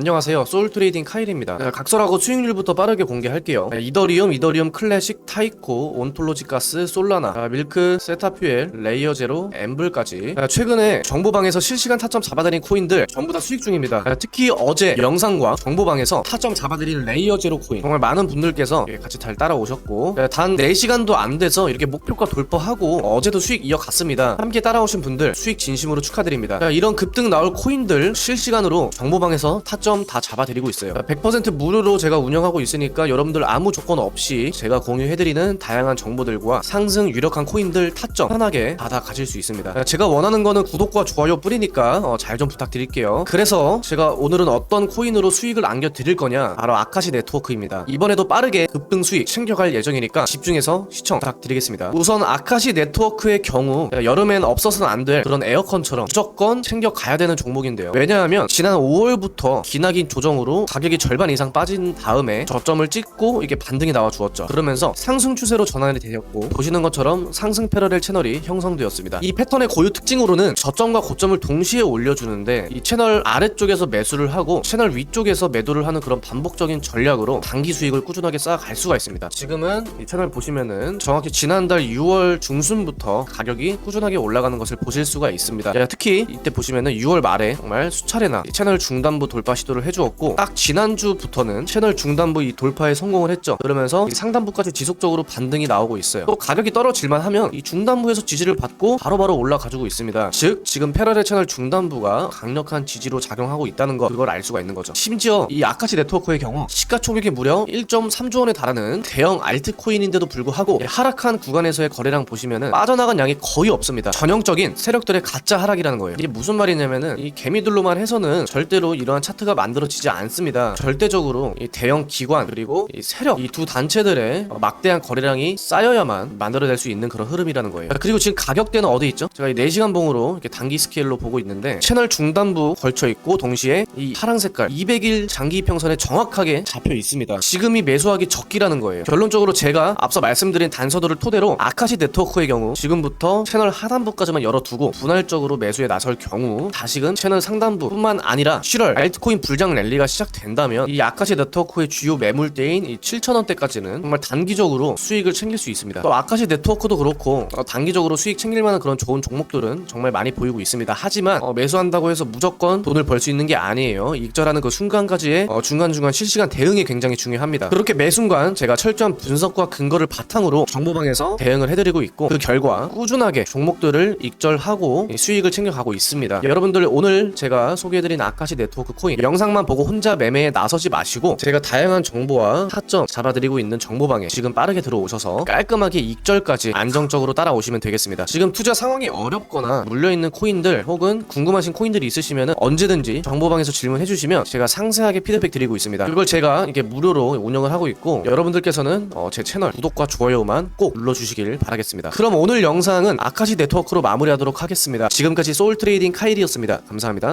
안녕하세요. 소울 트레이딩 카일입니다. 네, 각설하고 수익률부터 빠르게 공개할게요. 네, 이더리움, 이더리움 클래식, 타이코, 온톨로지 가스, 솔라나, 아, 밀크, 세타퓨엘, 레이어 제로, 엠블까지 아, 최근에 정보방에서 실시간 타점 잡아들인 코인들 전부 다 수익 중입니다. 아, 특히 어제 영상과 정보방에서 타점 잡아들인 레이어 제로 코인 정말 많은 분들께서 예, 같이 잘 따라오셨고 예, 단 4시간도 안 돼서 이렇게 목표가 돌파하고 어제도 수익 이어갔습니다. 함께 따라오신 분들 수익 진심으로 축하드립니다. 자, 이런 급등 나올 코인들 실시간으로 정보방에서 타점 다 잡아드리고 있어요. 100% 무료로 제가 운영하고 있으니까 여러분들 아무 조건 없이 제가 공유해드리는 다양한 정보들과 상승 유력한 코인들 타점 편하게 받아 가실 수 있습니다. 자, 제가 원하는 거는 구독과 좋아요 뿌리니까 어, 잘 좀 부탁드릴게요. 그래서 제가 오늘은 어떤 코인으로 수익을 안겨드릴 거냐 바로 아카시 네트워크입니다. 이번에도 빠르게 급등 수익 챙겨갈 예정이니까 집중해서 시청 부탁드리겠습니다. 우선 아카시 네트워크의 경우 여름엔 없어서는 안 될 그런 에어컨처럼 무조건 챙겨 가야 되는 종목인데요. 왜냐하면 지난 5월부터 기나긴 조정으로 가격이 절반 이상 빠진 다음에 저점을 찍고 이게 반등이 나와 주었죠. 그러면서 상승 추세로 전환이 되었고 보시는 것처럼 상승 패러렐 채널이 형성되었습니다. 이 패턴의 고유 특징으로는 저점과 고점을 동시에 올려주는데 이 채널 아래쪽에서 매수를 하고 채널 위쪽에서 매도를 하는 그런 반복적인 전략으로 단기 수익을 꾸준하게 쌓아갈 수가 있습니다. 지금은 이 채널 보시면은 정확히 지난달 6월 중순부터 가격이 꾸준하게 올라가는 것을 보실 수가 있습니다. 야, 특히 이때 보시면은 6월 말에 정말 수차례나 이 채널 중단부 돌파 시도를 해주었고 딱 지난주부터는 채널 중단부 이 돌파에 성공을 했죠. 그러면서 이 상단부까지 지속적으로 반등이 나오고 있어요. 또 가격이 떨어질만 하면 이 중단부에서 지지를 받고 바로바로 올라가지고 있습니다. 즉 지금 패러렐 채널 중단부가 강력한 지지로 작용하고 있다는 거 그걸 알 수가 있는 거죠. 심지어 이 아카시 네트워크의 경우 시가총액이 무려 1.3조 원에 달하는 대형 알트코인인데도 불구하고 이 하락한 구간에서의 거래량 보시면은 빠져나간 양이 거의 없습니다. 전형적인 세력들의 가짜 하락이라는 거예요. 이게 무슨 말이냐면은 이 개미들로만 해서는 절대로 이러한 차트가 만들어지지 않습니다. 절대적으로 이 대형 기관 그리고 이 세력 이 두 단체들의 어, 막대한 거래량이 쌓여야만 만들어낼 수 있는 그런 흐름이라는 거예요. 그리고 지금 가격대는 어디 있죠? 제가 이 4시간 봉으로 이렇게 단기 스케일로 보고 있는데 채널 중단부 걸쳐 있고 동시에 이 파랑 색깔 200일 장기 이평선에 정확하게 잡혀 있습니다. 지금이 매수하기 적기라는 거예요. 결론적으로 제가 앞서 말씀드린 단서들을 토대로 아카시 네트워크의 경우 지금부터 채널 하단부까지만 열어두고 분할적으로 매수에 나설 경우 다시금 채널 상단부뿐만 아니라 7월 알트코인 불장 랠리가 시작된다면 이 아카시 네트워크의 주요 매물대인 이 7천원대까지는 정말 단기적으로 수익을 챙길 수 있습니다. 또 아카시 네트워크도 그렇고 어, 단기적으로 수익 챙길 만한 그런 좋은 종목들은 정말 많이 보이고 있습니다. 하지만 어, 매수한다고 해서 무조건 돈을 벌 수 있는 게 아니에요. 익절하는 그 순간까지의 어, 중간중간 실시간 대응이 굉장히 중요합니다. 그렇게 매 순간 제가 철저한 분석과 근거를 바탕으로 정보방에서 대응을 해드리고 있고 그 결과 꾸준하게 종목들을 익절하고 이 수익을 챙겨가고 있습니다. 여러분들 오늘 제가 소개해드린 아카시 네트워크 코인 영상만 보고 혼자 매매에 나서지 마시고 제가 다양한 정보와 타점 잡아드리고 있는 정보방에 지금 빠르게 들어오셔서 깔끔하게 익절까지 안정적으로 따라오시면 되겠습니다. 지금 투자 상황이 어렵거나 물려있는 코인들 혹은 궁금하신 코인들이 있으시면 언제든지 정보방에서 질문해 주시면 제가 상세하게 피드백 드리고 있습니다. 그걸 제가 이렇게 무료로 운영을 하고 있고 여러분들께서는 어, 제 채널 구독과 좋아요만 꼭 눌러주시길 바라겠습니다. 그럼 오늘 영상은 아카시 네트워크로 마무리하도록 하겠습니다. 지금까지 소울 트레이딩 카일이었습니다. 감사합니다.